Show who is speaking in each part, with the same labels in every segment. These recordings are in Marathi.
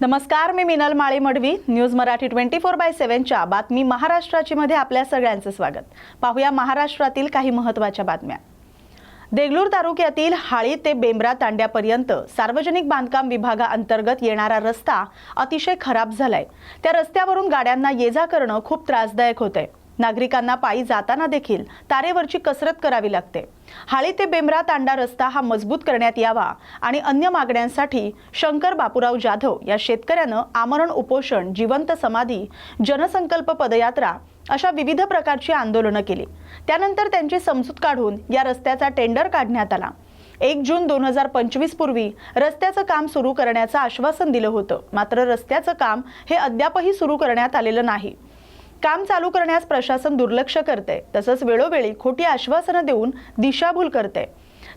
Speaker 1: नमस्कार मी Minal Mali Madvi news Marathi twenty four by सेव्हनच्या बातमी महाराष्ट्राची मध्ये आपल्या सगळ्यांचं स्वागत. पाहूया महाराष्ट्रातील काही महत्त्वाच्या बातम्या. देगलूर तालुक्यातील हाळी ते बेंबरा तांड्यापर्यंत सार्वजनिक बांधकाम विभागाअंतर्गत येणारा रस्ता अतिशय खराब झालाय. त्या रस्त्यावरून गाड्यांना ये जा करणं खूप त्रासदायक होतंय. नागरिकांना पायी जाताना देखील तारेवरची कसरत करावी लागते. हाळी ते बेंबरा तांडा रस्ता हा मजबूत करण्यात यावा आणि अन्य मागण्यांसाठी शंकर बापूराव जाधव या शेतकऱ्यानं आमरण उपोषण जिवंत समाधी जनसंकल्प पदयात्रा अशा विविध प्रकारची आंदोलनं केली. त्यानंतर त्यांची समजूत काढून या रस्त्याचा टेंडर काढण्यात आला. एक जून दोन हजार पंचवीस पूर्वी रस्त्याचं काम सुरू करण्याचं आश्वासन दिलं होतं. मात्र रस्त्याचं काम हे अद्यापही सुरू करण्यात आलेलं नाही. काम चालू करण्यास प्रशासन दुर्लक्ष करते. तसंच वेळोवेळी खोटी आश्वासनं देऊन दिशाभूल करते.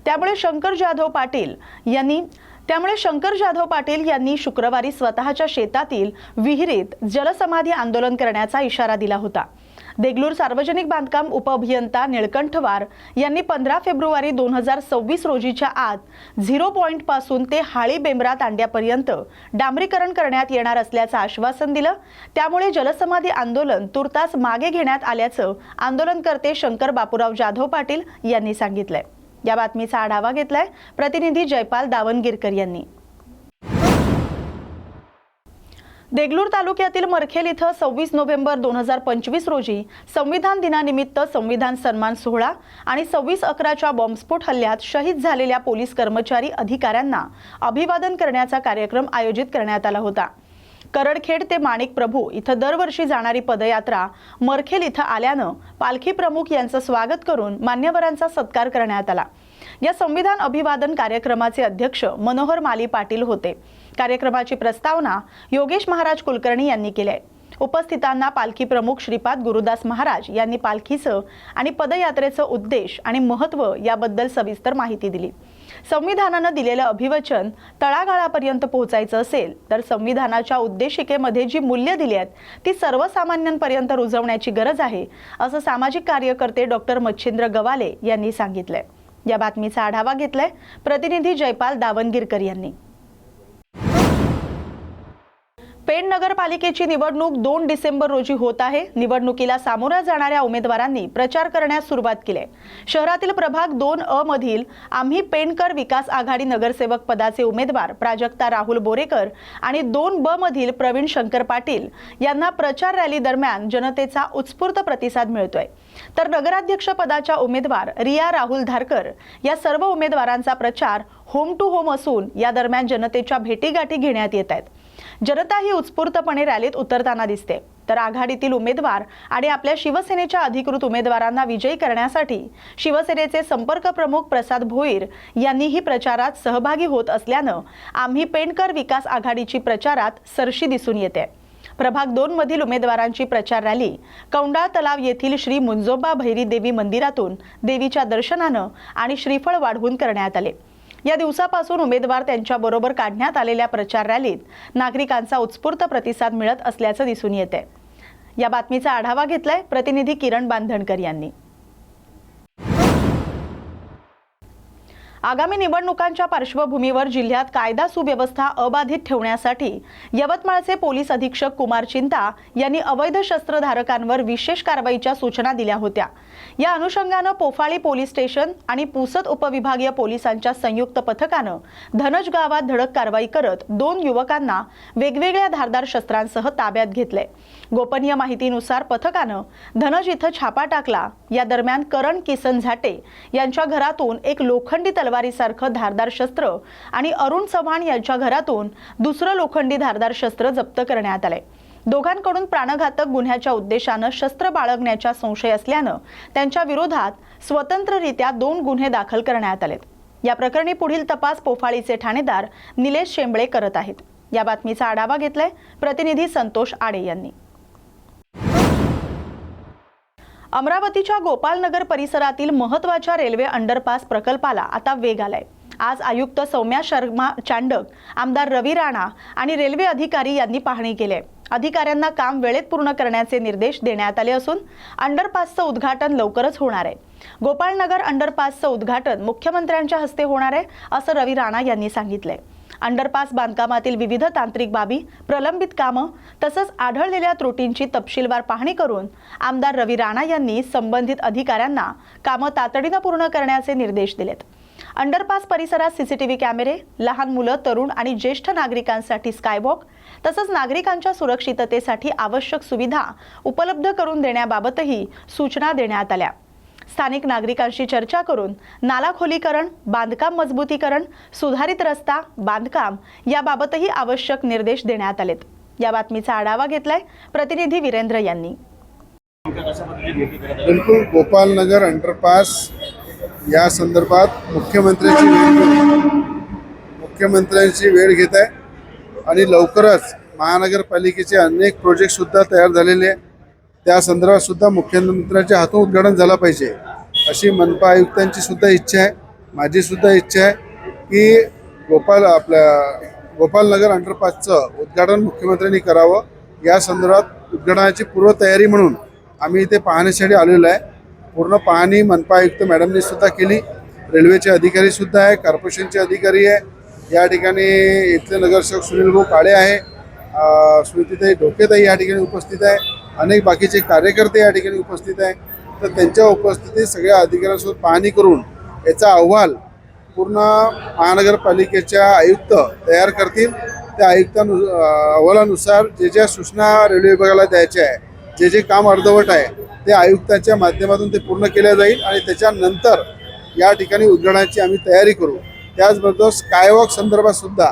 Speaker 1: त्यामुळे शंकर जाधव पाटील यांनी त्यामुळे शंकर जाधव पाटील यांनी शुक्रवारी स्वतःच्या शेतातील विहिरीत जलसमाधी आंदोलन करण्याचा इशारा दिला होता. देगलूर सार्वजनिक बांधकाम उपअभियंता निळकंठवार यांनी पंधरा फेब्रुवारी दोन हजार सव्वीस रोजीच्या आत झिरो पॉईंटपासून ते हाळी बेंबरा तांड्यापर्यंत डांबरीकरण करण्यात येणार असल्याचं आश्वासन दिलं. त्यामुळे जलसमाधी आंदोलन तुर्तास मागे घेण्यात आल्याचं आंदोलनकर्ते शंकर बापूराव जाधव पाटील यांनी सांगितलंय. या बातमीचा आढावा घेतलाय प्रतिनिधी जयपाल दावणगिरकर यांनी. देगलूर तालुक्यातील मरखेल इथं सव्वीस नोव्हेंबर दोन हजार पंचवीस रोजी संविधान दिनानिमित्त संविधान सन्मान सोहळा आणि सव्वीस अकराच्या बॉम्बस्फोट हल्ल्यात शहीद झालेल्या पोलीस कर्मचारी अधिकाऱ्यांना अभिवादन करण्याचा कार्यक्रम आयोजित करण्यात आला होता. करडखेड ते माणिक प्रभू इथं दरवर्षी जाणारी पदयात्रा मरखेल इथं आल्यानं पालखी प्रमुख यांचं स्वागत करून मान्यवरांचा सत्कार करण्यात आला. या संविधान अभिवादन कार्यक्रमाचे अध्यक्ष मनोहर माली पाटील होते. कार्यक्रमाची प्रस्तावना योगेश महाराज कुलकर्णी यांनी केली आहे. उपस्थितांना पालखी प्रमुख श्रीपाद गुरुदास महाराज यांनी पालखीचं आणि पदयात्रेचं उद्देश आणि महत्त्व याबद्दल सविस्तर माहिती दिली. संविधानानं दिलेलं अभिवचन तळागाळापर्यंत पोहोचायचं असेल तर संविधानाच्या उद्देशिकेमध्ये जी मूल्य दिली आहेत ती सर्वसामान्यांपर्यंत रुजवण्याची गरज आहे असं सामाजिक कार्यकर्ते डॉक्टर मच्छिंद्र गवाले यांनी सांगितलंय. या बातमीचा आढावा घेतलाय प्रतिनिधी जयपाल दावणगिरकर यांनी. पेण नगरपालिकेची निवडणूक दोन डिसेंबर रोजी होत आहे. निवडणुकीला सामोऱ्या जाणाऱ्या उमेदवारांनी प्रचार करण्यास सुरुवात केली आहे. शहरातील प्रभाग दोन अ मधील आम्ही पेणकर विकास आघाडी नगरसेवक पदाचे उमेदवार प्राजक्ता राहुल बोरेकर आणि दोन ब मधील प्रवीण शंकर पाटील यांना प्रचार रॅली दरम्यान जनतेचा उत्स्फूर्त प्रतिसाद मिळतोय. तर नगराध्यक्ष पदाच्या उमेदवार रिया राहुल धारकर या सर्व उमेदवारांचा प्रचार होम टू होम असून या दरम्यान जनतेच्या भेटीगाठी घेण्यात येत आहेत. जनता ही उत्स्फूर्तपणे रॅलीत उतरताना दिसते. तर आघाडीतील उमेदवार आणि आपल्या शिवसेनेच्या अधिकृत उमेदवारांना विजयी करण्यासाठी शिवसेनेचे संपर्क प्रमुख प्रसाद भोईर यांनीही प्रचारात सहभागी होत असल्यानं आम्ही पेणकर विकास आघाडीची प्रचारात सरशी दिसून येते. प्रभाग दोन मधील उमेदवारांची प्रचार रॅली. कौंडा तलाव येथील श्री मुंजोबा भैरी देवी मंदिरातून देवीच्या दर्शनानं आणि श्रीफळ वाढवून करण्यात आले. या दिवसापासून उमेदवार त्यांच्याबरोबर काढण्यात आलेल्या प्रचार रॅलीत नागरिकांचा उत्स्फूर्त प्रतिसाद मिळत असल्याचं दिसून येते या बातमीचा आढावा घेतलाय प्रतिनिधी किरण बांधणकर यांनी. आगामी निवडणुकांच्या पार्श्वभूमीवर जिल्ह्यात कायदा सुव्यवस्था अबाधित ठेवण्यासाठी यवतमाळचे पोलीस अधीक्षक कुमार चिंता यांनी अवैध शस्त्रधारकांवर विशेष कारवाईच्या सूचना दिल्या होत्या. या अनुषंगानं पोफाळी पोलीस स्टेशन आणि पुसद उपविभागीय पोलिसांच्या संयुक्त पथकानं धनज गावात धडक कारवाई करत दोन युवकांना वेगवेगळ्या धारदार शस्त्रांसह ताब्यात घेतले गोपनीय माहितीनुसार पथकानं धनज इथं छापा टाकला. या दरम्यान करण किसन झाटे यांच्या घरातून एक लोखंडी तलवारीसारखं धारदार शस्त्र आणि अरुण चव्हाण यांच्या घरातून दुसरं लोखंडी धारदार शस्त्र जप्त करण्यात आलंय. दोघांकडून प्राणघातक गुन्ह्याच्या उद्देशानं शस्त्र बाळगण्याचा संशय असल्यानं त्यांच्या विरोधात स्वतंत्ररित्या दोन गुन्हे दाखल करण्यात आलेत. या प्रकरणी पुढील तपास पोफाळीचे ठाणेदार निलेश शेंबळे करत आहेत. या बातमीचा आढावा घेतलाय प्रतिनिधी संतोष आडे यांनी. अमरावतीच्या गोपालनगर परिसरातील महत्त्वाच्या रेल्वे अंडरपास प्रकल्पाला आता वेग आलाय. आज आयुक्त सौम्या शर्मा चांडक आमदार रवी राणा आणि रेल्वे अधिकारी यांनी पाहणी केली आहे. अधिकाऱ्यांना काम वेळेत पूर्ण करण्याचे निर्देश देण्यात आले असून अंडरपासचं उद्घाटन लवकरच होणार आहे. गोपाळनगर अंडरपासचं उद्घाटन मुख्यमंत्र्यांच्या हस्ते होणार आहे असं रवी राणा यांनी सांगितलंय. अंडरपास बांधकामातील विविध तांत्रिक बाबी प्रलंबित कामं तसंच आढळलेल्या त्रुटींची तपशीलवार पाहणी करून आमदार रवी राणा यांनी संबंधित अधिकाऱ्यांना कामं तातडीनं पूर्ण करण्याचे निर्देश दिलेत. अंडरपास परिसरात सीसीटीव्ही कॅमेरे लहान मुलं तरुण आणि ज्येष्ठ नागरिकांसाठी स्कायवॉक तसंच नागरिकांच्या सुरक्षिततेसाठी आवश्यक सुविधा उपलब्ध करून देण्याबाबतही सूचना देण्यात आल्या. स्थानिक नागरिकांशी चर्चा करून नाला खोलीकरण बांधकाम मजबूतीकरण सुधारित रस्ता बांधकाम याबाबतही आवश्यक निर्देश देण्यात आलेत. या बातमीचा आढावा घेतलाय प्रतिनिधी वीरेंद्र यांनी.
Speaker 2: बिलकुल गोपालनगर अंडरपास या संदर्भात मुख्यमंत्र्यांची वेळ मुख्यमंत्र्यांची वेळ घेत आहे. आणि लवकरच महानगरपालिकेचे अनेक प्रोजेक्ट सुद्धा तयार झालेले आहे. त्या संदर्भात सुद्धा मुख्यमंत्र्यांच्या हातून उद्घाटन झालं पाहिजे. अशी मनपा आयुक्तांची सुद्धा इच्छा आहे. माझी सुद्धा इच्छा आहे की गोपाल आपल्या गोपालनगर अंडरपासचं उद्घाटन मुख्यमंत्र्यांनी करावं. या संदर्भात उद्घाटनाची पूर्वतयारी म्हणून आम्ही इथे पाहण्यासाठी आलेलो आहे. पूर्ण पाहणी मनपा आयुक्त मॅडमनी सुद्धा केली. रेल्वेचे अधिकारी सुद्धा आहे कॉर्पोरेशनचे अधिकारी आहे. या ठिकाणी इथले नगरसेवक सुनील भाऊ काळे आहे. अ, स्मृतीताई ढोकेताई या ठिकाणी उपस्थित आहे. अनेक बाकीचे कार्यकर्ते या ठिकाणी उपस्थित आहे तर त्यांच्या उपस्थितीत सगळ्या अधिकाऱ्यांसोबत पाहणी करून याचा अहवाल पूर्ण महानगरपालिकेच्या आयुक्त तयार करतील. त्या आयुक्तानु अहवालानुसार जे ज्या सूचना रेल्वे विभागाला द्यायच्या आहे जे जे काम अर्धवट आहे ते आयुक्ताच्या माध्यमातून ते पूर्ण केल्या जाईल आणि त्याच्यानंतर या ठिकाणी उद्घाटनाची आम्ही तयारी करू. त्याचबरोबर स्कायवॉक संदर्भात सुद्धा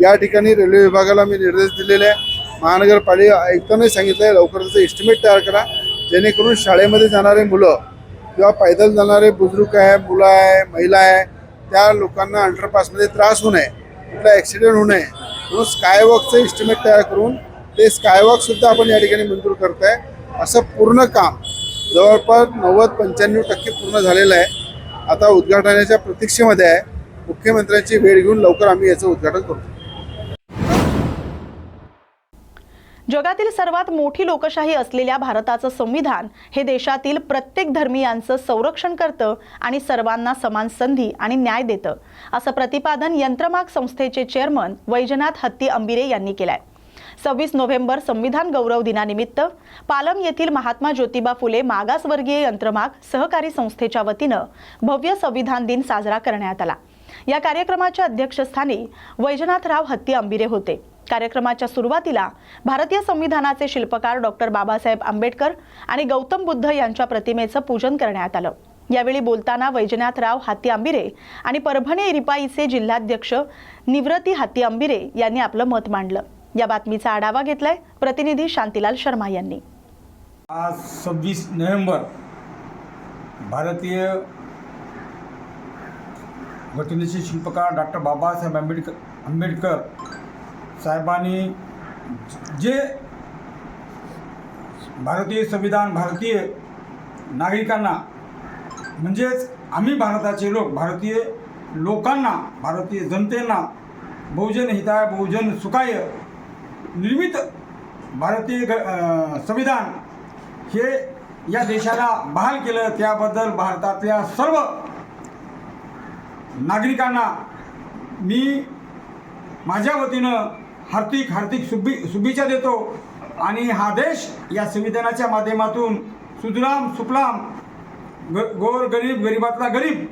Speaker 2: या ठिकाणी रेल्वे विभागाला मी निर्देश दिलेले आहे. महानगरपालिका आयुक्तांनी सांगितलं आहे लवकर त्याचं एस्टिमेट तयार करा. जेणेकरून शाळेमध्ये जाणारे मुलं किंवा पैदल जाणारे बुजुर्ग आहे मुलं आहे महिला आहे त्या लोकांना अंडरपासमध्ये त्रास होऊ नये कुठला ॲक्सिडेंट होऊ नये. म्हणून स्कायवॉकचं एस्टिमेट तयार करून ते स्कायवॉकसुद्धा आपण या ठिकाणी मंजूर करत आहे असं पूर्ण काम जवळपास नव्वद पंच्याण्णव टक्के पूर्ण झालेलं आहे. आता उद्घाटनाच्या प्रतीक्षेमध्ये आहे. मुख्यमंत्र्यांची वेळ घेऊन लवकर आम्ही याचं उद्घाटन करतो.
Speaker 1: जगातील सर्वात मोठी लोकशाही असलेल्या भारताचं संविधान हे देशातील प्रत्येक धर्मियांचं संरक्षण करतं आणि सर्वांना समान संधी आणि न्याय देतं असं प्रतिपादन यंत्रमाग संस्थेचे चेअरमन वैजनाथ हत्ती अंबिरे यांनी केलंय. सव्वीस नोव्हेंबर संविधान गौरव दिनानिमित्त पालम येथील महात्मा ज्योतिबा फुले मागासवर्गीय यंत्रमाग सहकारी संस्थेच्या वतीनं भव्य संविधान दिन साजरा करण्यात आला. या कार्यक्रमाच्या अध्यक्षस्थानी वैजनाथराव हत्ती अंबिरे होते. कार्यक्रमाच्या सुरुवातीला भारतीय संविधानाचे शिल्पकार डॉक्टर बाबासाहेब आंबेडकर आणि गौतम बुद्ध यांच्या प्रतिमेचं पूजन करण्यात आलं. यावेळी बोलताना वैजनाथराव हाती आंबिरे आणि परभणी रिपाईचे जिल्हाध्यक्ष निवृत्ती हाती आंबिरे यांनी आपलं मत मांडलं. या बातमीचा आढावा घेतलाय प्रतिनिधी शांतीलाल शर्मा यांनी.
Speaker 3: आज सव्वीस नोव्हेंबर भारतीय घटनेचे शिल्पकार डॉक्टर बाबासाहेब आंबेडकर आंबेडकर साहेबांनी जे भारतीय संविधान भारतीय नागरिकांना म्हणजेच आम्ही भारताचे लोक भारतीय लोकांना भारतीय जनतेना बहुजन हिताय बहुजन सुखाय निर्मित भारतीय ग संविधान हे या देशाला बहाल केलं. त्याबद्दल भारतातल्या सर्व नागरिकांना मी माझ्या वतीनं हार्दिक हार्दिक शुभी शुभेच्छा देतो. आणि हा देश या संविधानाच्या माध्यमातून सुजलाम सुफलाम ग गोर गरीब गरीबातला गरीब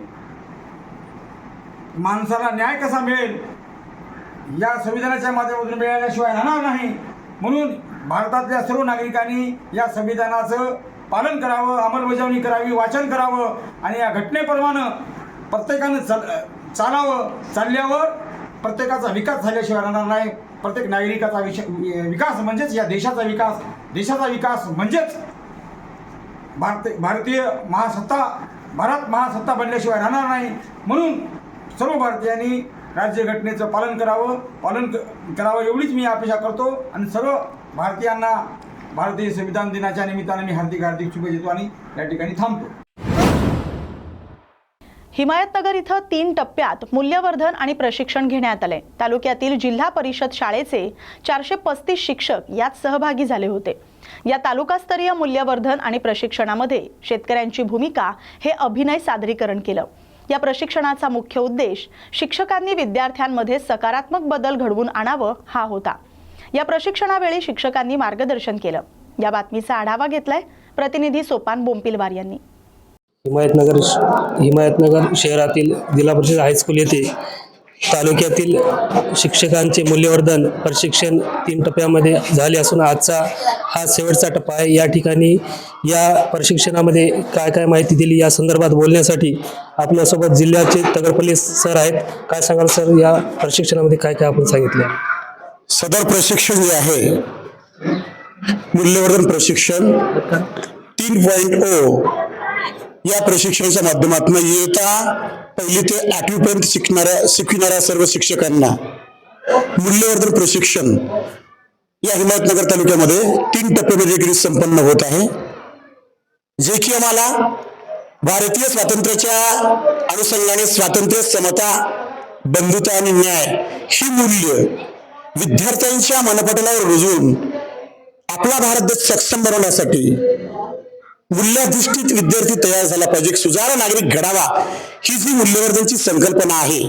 Speaker 3: माणसाला न्याय कसा मिळेल? या संविधानाच्या माध्यमातून मिळाल्याशिवाय राहणार नाही. म्हणून भारतातल्या सर्व नागरिकांनी या संविधानाचं पालन करावं अंमलबजावणी करावी वाचन करावं आणि या घटनेप्रमाणे प्रत्येकानं चाल चालावं चालल्यावर प्रत्येकाचा विकास झाल्याशिवाय राहणार नाही. प्रत्येक नागरिकाचा विकास म्हणजेच या देशाचा विकास देशाचा विकास म्हणजेच भारत भारतीय महासत्ता भारत महासत्ता बनल्याशिवाय राहणार नाही. म्हणून सर्व भारतीयांनी राज्यघटनेचं पालन करावं पालन क करावं एवढीच मी अपेक्षा करतो. आणि सर्व भारतीयांना भारतीय संविधान दिनाच्या निमित्ताने मी हार्दिक हार्दिक शुभेच्छा देतो आणि या ठिकाणी थांबतो.
Speaker 1: हिमायतनगर इथं तीन टप्प्यात मूल्यवर्धन आणि प्रशिक्षण घेण्यात आले तालुक्यातील जिल्हा परिषद शाळेचे चारशे पस्तीस शिक्षक यात सहभागी झाले होते. या तालुकास्तरीय मूल्यवर्धन आणि प्रशिक्षणामध्ये शेतकऱ्यांची भूमिका हे अभिनय सादरीकरण केलं. या प्रशिक्षणाचा मुख्य उद्देश शिक्षकांनी विद्यार्थ्यांमध्ये सकारात्मक बदल घडवून आणावं हा होता. या प्रशिक्षणावेळी शिक्षकांनी मार्गदर्शन केलं. या बातमीचा आढावा घेतलाय प्रतिनिधी सोपान बोंपिलवार यांनी.
Speaker 4: हिमायतनगर हिमायतनगर शहरातील जिल्हा परिषद हायस्कूल येथे तालुक्यातील शिक्षकांचे मूल्यवर्धन प्रशिक्षण तीन टप्प्यामध्ये झाले असून आजचा हा शेवटचा टप्पा आहे. या ठिकाणी या प्रशिक्षणामध्ये काय काय माहिती दिली या संदर्भात बोलण्यासाठी आपल्यासोबत जिल्ह्याचे तगडपल्ली सर आहेत. काय सांगाल सर? या प्रशिक्षणामध्ये काय काय आपण सांगितलं?
Speaker 5: सदर प्रशिक्षण जे आहे मूल्यवर्धन प्रशिक्षण तीन पॉईंट ओ या प्रशिक्षणाच्या माध्यमातून येता पहिली ते आठवीपर्यंत शिकणाऱ्या शिकणाऱ्या शिकविणाऱ्या सर्व शिक्षकांना मूल्यवर्धन प्रशिक्षण या हिमायतनगर तालुक्यामध्ये तीन टप्प्यामध्ये डिग्री म्हणजे संपन्न होत आहे. जे की आम्हाला भारतीय स्वातंत्र्याच्या अनुषंगाने स्वातंत्र्य समता बंधुता आणि न्याय ही मूल्य विद्यार्थ्यांच्या मनपटलावर रुजवून आपला भारत देश सक्षम बनवण्यासाठी मूल्याधिष्ठित विद्यार्थी तयार झाला पाहिजे. एक नागरिक घडावा ही जी मूल्यवर्धनची संकल्पना आहे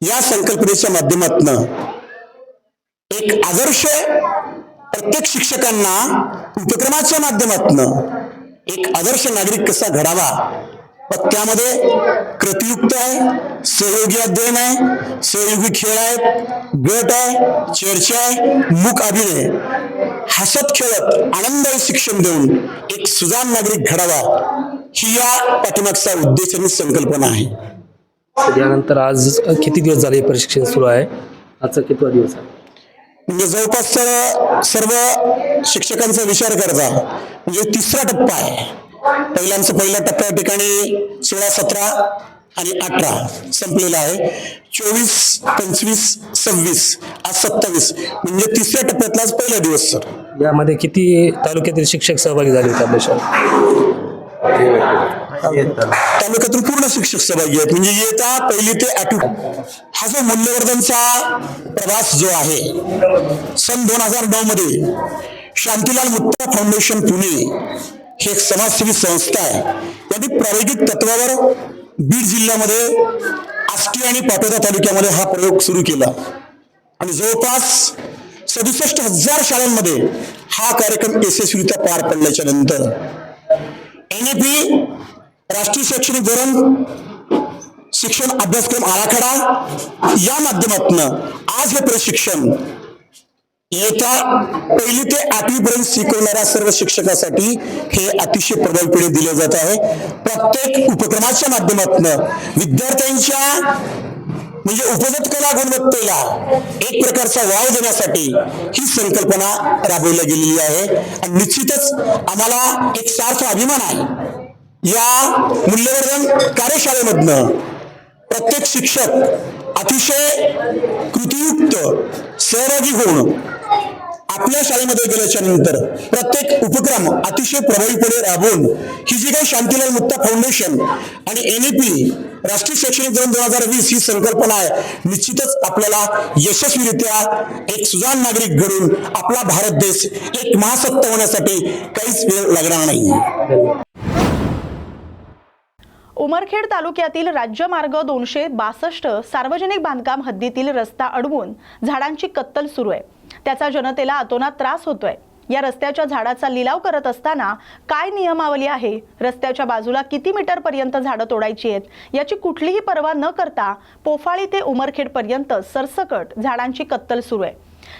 Speaker 5: या संकल्पनेच्या माध्यमातून एक आदर्श प्रत्येक शिक्षकांना उपक्रमाच्या माध्यमातून एक आदर्श नागरिक कसा घडावा व त्यामध्ये कृतियुक्त आहे सहयोगी अध्ययन आहे सहयोगी खेळ आहेत गट आहे चर्चा आहे मुख अभिनय. हसत खेळत आनंदाने शिक्षण देऊन एक सुजाण नागरिक घडावा ही या पाठीमागचा उद्देश आणि संकल्पना आहे.
Speaker 4: यानंतर आज किती दिवस झाले हे प्रशिक्षण सुरू आहे? आजचा कितवा दिवस आहे?
Speaker 5: म्हणजे जवळपास सर्व सर्व शिक्षकांचा विचार करता म्हणजे तिसरा टप्पा आहे. पहिल्यांचं पहिल्या टप्प्या ठिकाणी सोळा सतरा आणि अठरा संपलेला आहे. चोवीस पंचवीस सव्वीस आज सत्तावीस. म्हणजे तिसऱ्या टप्प्यातलाच पहिला दिवस सर.
Speaker 4: यामध्ये किती तालुक्यातील शिक्षक सहभागी झाले होते आपल्या शाळेत
Speaker 5: तालुक्यातून पूर्ण शिक्षक सहभागी आहेत. म्हणजे येता पहिली ते आठवी. हा जो मूल्यवर्धनचा प्रवास जो आहे सन दोन हजार नऊ मध्ये शांतीलाल मुत्ता फाउंडेशन पुणे ही एक समाजसेवी संस्था आहे. यांनी प्रायोगिक तत्वावर बीड जिल्ह्यामध्ये आष्टी आणि पाटोदा तालुक्यामध्ये हा प्रयोग सुरू केला. आणि जवळपास सदुसष्ट हजार शाळांमध्ये हा कार्यक्रम यशस्वीरित्या पार पडल्याच्या नंतर एनएपी राष्ट्रीय शैक्षणिक धोरण शिक्षण अभ्यासक्रम आराखडा या माध्यमातून आज हे प्रशिक्षण येत्या पहिली ते आठवीपर्यंत शिकवणाऱ्या सर्व शिक्षकासाठी हे अतिशय प्रबळपणे दिले जात आहे. प्रत्येक उपक्रमाच्या माध्यमातून विद्यार्थ्यांच्या म्हणजे उपजत कला गुणवत्तेला एक प्रकारचा वाव देण्यासाठी ही संकल्पना राबवली गेलेली आहे. आणि निश्चितच आम्हाला एक सार्थ अभिमान आहे. या मूल्यवर्धन कार्यशाळेमधनं प्रत्येक शिक्षक अतिशय कृतीयुक्त सहभागी होऊन आपल्या शाळेमध्ये गेल्याच्यानंतर प्रत्येक उपक्रम अतिशय प्रभावीपणे राबवून ही जी काही शांतीलाल मुक्ता फाउंडेशन आणि एनईपी राष्ट्रीय शैक्षणिक धोरण दोन हजार वीस ही संकल्पना आहे. निश्चितच आपल्याला यशस्वीरित्या एक सुजाण नागरिक घडून आपला भारत देश एक महासत्ता होण्यासाठी काहीच वेळ लागणार नाही.
Speaker 1: उमरखेड तालुक्यातील राज्य मार्ग दोनशे बासष्ट सार्वजनिक बांधकाम हद्दीतील रस्ता अडवून झाडांची कत्तल सुरू आहे. त्याचा जनतेला अतोनात त्रास होतोय. या रस्त्याच्या झाडाचा लिलाव करत असताना काय नियमावली आहे? रस्त्याच्या बाजूला किती मीटर पर्यंत झाडं तोडायची आहेत? याची कुठलीही पर्वा न करता पोफाळी ते उमरखेड पर्यंत सरसकट झाडांची कत्तल सुरू आहे.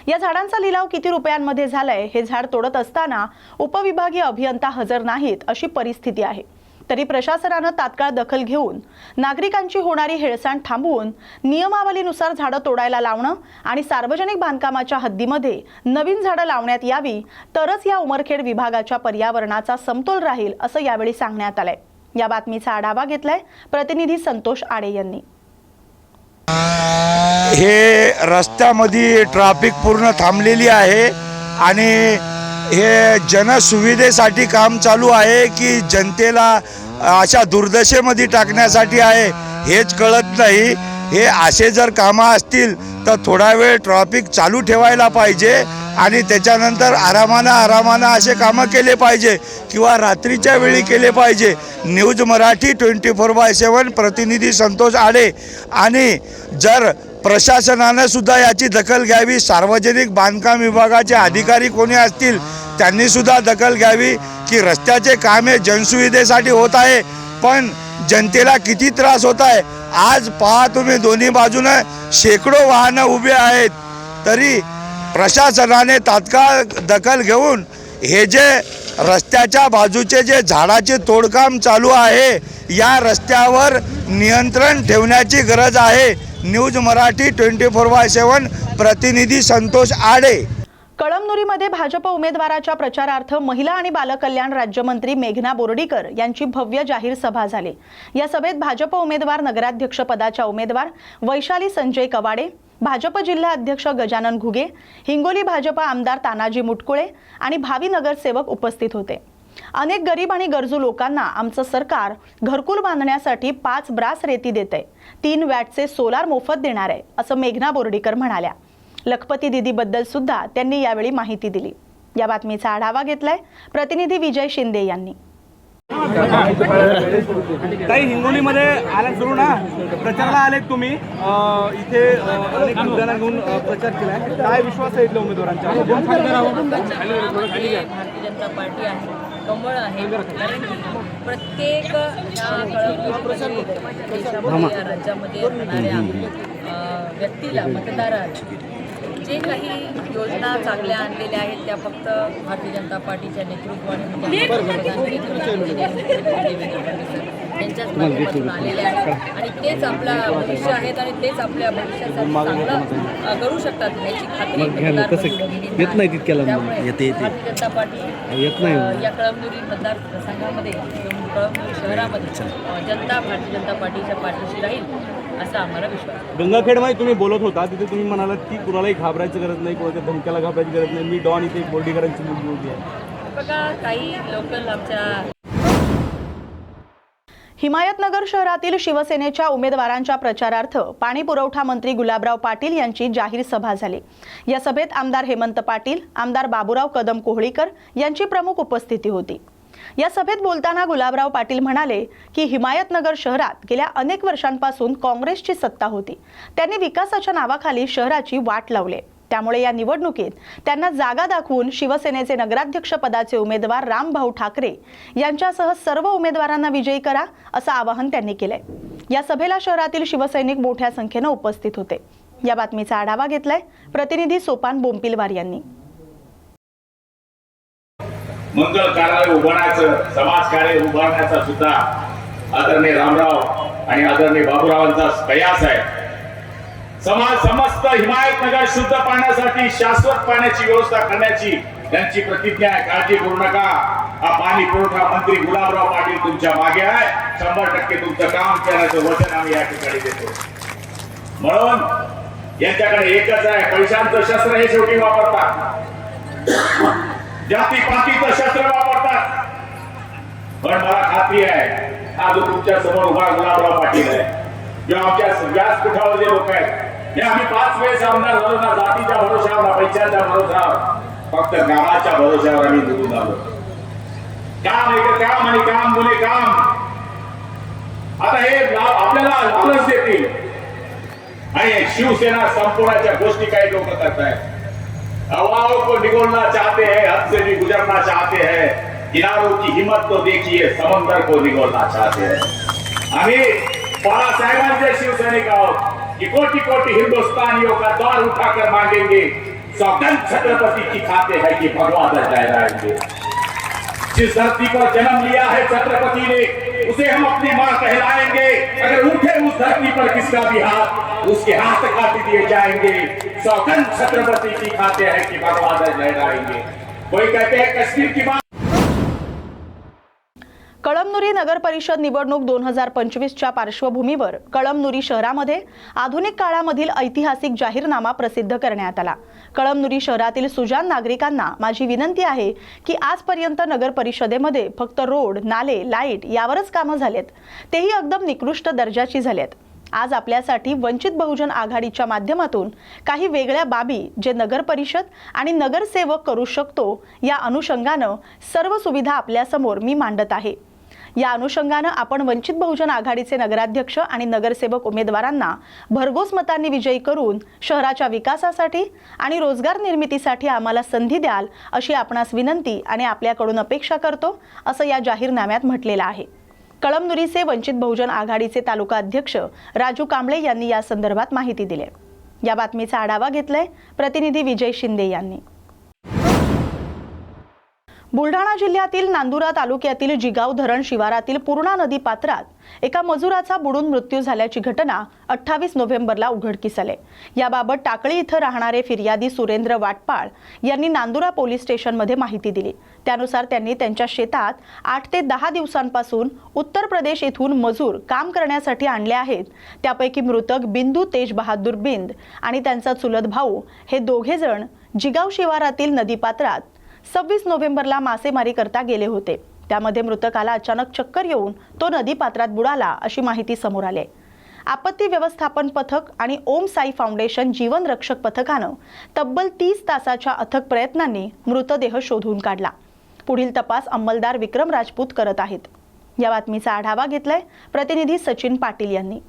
Speaker 1: या झाडांचा लिलाव किती रुपयांमध्ये झालाय? हे झाड तोडत असताना उपविभागीय अभियंता हजर नाहीत अशी परिस्थिती आहे. तरी प्रशासनानं तात्काळ दखल घेऊन नागरिकांची होणारी हेळसांड थांबवून नियमावलीनुसार झाडं तोडायला लावणं आणि सार्वजनिक बांधकामाच्या हद्दीमध्ये नवीन झाडं लावण्यात यावी तरच या उमरखेड विभागाच्या पर्यावरणाचा समतोल राहील असं यावेळी सांगण्यात आलंय. या बातमीचा आढावा घेतलाय प्रतिनिधी संतोष आडे यांनी.
Speaker 6: हे रस्त्यामध्ये ट्रॅफिक पूर्ण थांबलेली आहे आणि हे जनसुविधेसाठी काम चालू आहे की जनतेला अशा दुर्दशेमध्ये टाकण्यासाठी आहे हेच कळत नाही. हे असे जर कामं असतील तर थोडा वेळ ट्रॉफिक चालू ठेवायला पाहिजे आणि त्याच्यानंतर आरामानं आरामानं असे कामं केले पाहिजे किंवा रात्रीच्या वेळी केले पाहिजे. News Marathi twenty four by seven प्रतिनिधी संतोष आडे. आणि जर प्रशासनानं सुद्धा याची दखल घ्यावी सार्वजनिक बांधकाम विभागाचे अधिकारी कोणी असतील त्यांनीसुद्धा दखल घ्यावी की रस्त्याचे कामे जनसुविधेसाठी होत आहे पण जनतेला किती त्रास होत आहे? आज पहा तुम्ही दोन्ही बाजूनं शेकडो वाहनं उभे आहेत. तरी प्रशासनाने तात्काळ दखल घेऊन हे जे रस्त्याच्या बाजूचे जे झाडाचे तोडकाम चालू आहे या रस्त्यावर नियंत्रण ठेवण्याची गरज आहे. News Marathi twenty four by seven प्रतिनिधी संतोष आडे.
Speaker 1: कळमनुरीमध्ये भाजप उमेदवाराच्या प्रचारार्थ महिला आणि बालकल्याण राज्यमंत्री मेघना बोर्डीकर यांची भव्य जाहीर सभा झाली. या सभेत भाजप उमेदवार नगराध्यक्ष पदाच्या उमेदवार वैशाली संजय कवाडे भाजप जिल्हा अध्यक्ष गजानन घुगे हिंगोली भाजप आमदार तानाजी मुटकुळे आणि भावी नगरसेवक उपस्थित होते. अनेक गरीब आणि गरजू लोकांना आमचं सरकार घरकुल बांधण्यासाठी पाच ब्रास रेती देते आहे तीन वॅटचे सोलार मोफत देणार आहे असं मेघना बोर्डीकर म्हणाल्या. लखपती दिदीबद्दल सुद्धा त्यांनी यावेळी माहिती दिली. या बातमीचा आढावा घेतलाय प्रतिनिधी विजय शिंदे यांनी.
Speaker 7: काही हिंगोलीमध्ये आल्या सुरू ना प्रचाराला आलेत तुम्ही. इथे अनेक मुद्द्यांना घेऊन प्रचार केलाय. काय विश्वास आहे इथल्या उमेदवारांच्या?
Speaker 8: भारतीय जनता पार्टी आहे. कमळ आहे. कारण की प्रत्येक राज्यामध्ये राहणाऱ्या व्यक्तीला मतदाराला जे काही योजना चांगल्या आणलेल्या आहेत त्या फक्त भारतीय जनता पार्टीच्या नेतृत्वाने म्हणजे पंतप्रधान देवेंद्र फडणवीस यांच्याच माध्यमातून आलेल्या आहेत. आणि तेच आपला भविष्य आहेत आणि तेच आपल्या भविष्यासाठी चांगलं करू शकतात याची खात्री
Speaker 7: लांब.
Speaker 8: त्यामुळे. भारतीय जनता पार्टी या कळमनुरी मतदारसंघामध्ये कळमनुरी शहरामध्ये जनता भारतीय जनता पार्टीच्या पाठीशी राहील. असा आम्हाला विश्वास.
Speaker 7: गंगाखेडमध्ये तुम्ही बोलत होता तिथे तुम्ही म्हणालात की कुणालाही घाबरायची गरज नाही कोणाच्या धमक्याला घाबरायची गरज नाही. मी डॉन इथे बोर्डीकरांची मुलगी आहे
Speaker 8: बघा काही लोकल आमच्या
Speaker 1: हिमायतनगर शहरातील शिवसेनेच्या उमेदवारांच्या प्रचारार्थ पाणी पुरवठा मंत्री गुलाबराव पाटील यांची जाहीर सभा झाली. या सभेत आमदार हेमंत पाटील आमदार बाबूराव कदम कोहळीकर यांची प्रमुख उपस्थिती होती. या सभेत बोलताना गुलाबराव पाटील म्हणाले की हिमायतनगर शहरात गेल्या अनेक वर्षांपासून काँग्रेसची सत्ता होती. त्यांनी विकासाच्या नावाखाली शहराची वाट लावली. त्यामुळे या निवडणुकीत त्यांना जागा दाखवून शिवसेनेचे नगराध्यक्ष पदाचे उमेदवार रामभाऊ ठाकरे यांच्यासह सर्व उमेदवारांना विजयी करा असं आवाहन त्यांनी केलंय. या सभेला शहरातील शिवसैनिक मोठ्या संख्येनं उपस्थित होते. या बातमीचा आढावा घेतलाय प्रतिनिधी सोपान बोंपिलवार यांनी.
Speaker 9: मंगल कार्यालय उभारण्याचं समाज कार्य उभारण्याचा सुद्धा आदरणीय रामराव आणि आदरणीय बाबूरावांचा प्रयास आहे. समाज समस्त हिमायत नगर शुद्ध पाण्यासाठी शाश्वत पाण्याची व्यवस्था करण्याची त्यांची प्रतिज्ञा आहे. काळजी करू नका. हा पाणी पुरवठा मंत्री गुलाबराव पाटील तुमच्या मागे आहे. शंभर टक्के तुमचं काम करण्याचं वचन आम्ही या ठिकाणी देतो. म्हणून यांच्याकडे एकच आहे. पैशांचं शस्त्र हे शेवटी वापरतात. जाती पातीचं शस्त्र वापरतात. पण मला खात्री आहे हा जो तुमच्यासमोर उभा गुलाबराव पाटील आहे किंवा आमच्या व्यासपीठावर जे लोक आहेत हे आम्ही पाच वेळेस आमदार झालो ना जातीच्या भरोशावर ना पैशांच्या भरोशावर. फक्त कामाच्या भरोशावर आम्ही निघून आलो. काम एक काम आणि काम बोले काम. आता हे आपल्याला लालच देतील. आणि शिवसेना संपवण्याच्या गोष्टी काही लोक करतायत. हवाओं को निगोलना चाहते हैं हद से भी गुजरना चाहते हैं। किनारों की हिम्मत तो देखिए समंदर को निगोलना चाहते हैं। आम्ही बाळासाहेबांचे शिवसैनिक आहोत की कोटि कोटि हिंदुस्तानियों का द्वार उठाकर मांगेंगे सौगंध छत्रपति की खाते हैं कि भगवा दल लहराएंगे जिस धरती पर जन्म लिया है छत्रपति ने उसे हम अपनी माँ कहलाएंगे। अगर उठे उस धरती पर किसका भी हाथ उसके हाथ काट दिए जाएंगे। सौगंध छत्रपति की खाते हैं कि भगवान दल लहराएंगे कोई कहते हैं कश्मीर की बात
Speaker 1: कळमनुरी नगर परिषद निवडणूक दोन हजार पंचवीसच्या पार्श्वभूमीवर कळमनुरी शहरामध्ये आधुनिक काळामधील ऐतिहासिक जाहीरनामा प्रसिद्ध करण्यात आला. कळमनुरी शहरातील सुजान नागरिकांना माझी विनंती आहे की आजपर्यंत नगर परिषदेमध्ये फक्त रोड नाले लाइट यावरच कामं झालेत. तेही एकदम निकृष्ट दर्जाची झालेत. आज आपल्यासाठी वंचित बहुजन आघाडीच्या माध्यमातून काही वेगळ्या बाबी जे नगर परिषद आणि नगरसेवक करू शकतो या अनुषंगानं सर्व सुविधा आपल्यासमोर मी मांडत आहे. या अनुषंगानं आपण वंचित बहुजन आघाडीचे नगराध्यक्ष आणि नगरसेवक उमेदवारांना भरघोस मतांनी विजयी करून शहराच्या विकासासाठी आणि रोजगार निर्मितीसाठी आम्हाला संधी द्याल अशी आपणास विनंती आणि आपल्याकडून अपेक्षा करतो असं या जाहीरनाम्यात म्हटलेलं आहे कळमनुरीचे वंचित बहुजन आघाडीचे तालुका अध्यक्ष राजू कांबळे यांनी या संदर्भात माहिती दिली आहे. या बातमीचा आढावा घेतलाय प्रतिनिधी विजय शिंदे यांनी बुलढाणा जिल्ह्यातील नांदुरा तालुक्यातील जिगाव धरण शिवारातील पूर्णा नदी पात्रात एका मजुराचा बुडून मृत्यू झाल्याची घटना अठ्ठावीस नोव्हेंबरला उघडकीस आले याबाबत टाकळी इथं राहणारे फिर्यादी सुरेंद्र वाटपाळ यांनी नांदुरा पोलीस स्टेशनमध्ये माहिती दिली. त्यानुसार त्यांनी त्यांच्या शेतात आठ ते दहा दिवसांपासून उत्तर प्रदेश येथून मजूर काम करण्यासाठी आणले आहेत. त्यापैकी मृतक बिंदू तेज बहादूर बिंद आणि त्यांचा चुलत भाऊ हे दोघे जण जिगाव शिवारातील नदीपात्रात सव्वीस नोव्हेंबरला मासेमारी करता गेले होते. त्यामध्ये मृतकाला अचानक चक्कर येऊन तो नदीपात्रात बुडाला अशी माहिती समोर आली आपत्ती व्यवस्थापन पथक आणि ओम साई फाउंडेशन जीवन रक्षक पथकानं तब्बल तीस तासाच्या अथक प्रयत्नांनी मृतदेह शोधून काढला. पुढील तपास अंमलदार विक्रम राजपूत करत आहेत. या बातमीचा आढावा घेतलाय प्रतिनिधी सचिन पाटील यांनी.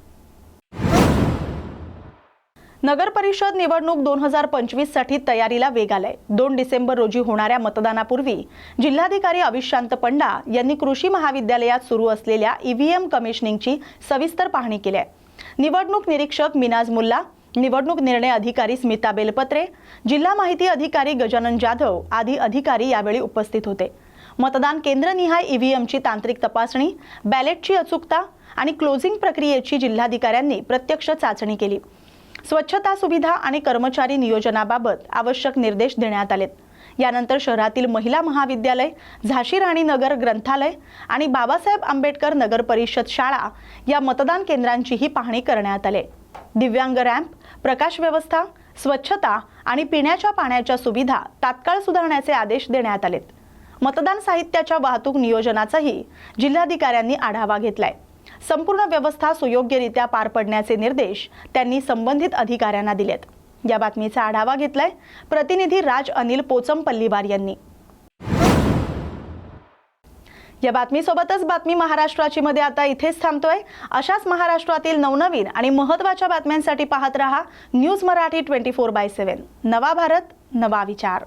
Speaker 1: नगर परिषद निवडणूक दोन हजार पंचवीससाठी तयारीला वेग आलाय. दोन डिसेंबर रोजी होणाऱ्या मतदानापूर्वी जिल्हाधिकारी अविशांत पंडा यांनी कृषी महाविद्यालयात सुरू असलेल्या ईव्हीएम कमिशनिंगची सविस्तर पाहणी केली आहे निवडणूक निरीक्षक मिनाज मुल्ला निवडणूक निर्णय अधिकारी स्मिता बेलपत्रे जिल्हा माहिती अधिकारी गजानन जाधव आदी अधिकारी यावेळी उपस्थित होते. मतदान केंद्रनिहाय ईव्हीएमची तांत्रिक तपासणी बॅलेटची अचूकता आणि क्लोजिंग प्रक्रियेची जिल्हाधिकाऱ्यांनी प्रत्यक्ष चाचणी केली. स्वच्छता सुविधा आणि कर्मचारी नियोजनाबाबत आवश्यक निर्देश देण्यात आलेत. यानंतर शहरातील महिला महाविद्यालय झाशी राणी नगर ग्रंथालय आणि बाबासाहेब आंबेडकर नगर परिषद शाळा या मतदान केंद्रांचीही पाहणी करण्यात आली. दिव्यांग रॅम्प प्रकाश व्यवस्था स्वच्छता आणि पिण्याच्या पाण्याच्या सुविधा तात्काळ सुधारण्याचे आदेश देण्यात आलेत. मतदान साहित्याच्या वाहतूक नियोजनाचाही जिल्हाधिकाऱ्यांनी आढावा घेतलाय. संपूर्ण व्यवस्था सुयोग्यरित्या पार पडण्याचे निर्देश त्यांनी संबंधित अधिकाऱ्यांना दिलेत. या बातमीचा आढावा घेतलाय प्रतिनिधी राज अनिल पोचमपल्लीवार यांनी. या बातमीसोबतच बातमी महाराष्ट्राची मध्ये आता इथेच थांबतोय. अशाच महाराष्ट्रातील नवनवीन आणि महत्त्वाच्या बातम्यांसाठी पाहत रहा news Marathi twenty four by seven. नवा भारत नवा विचार.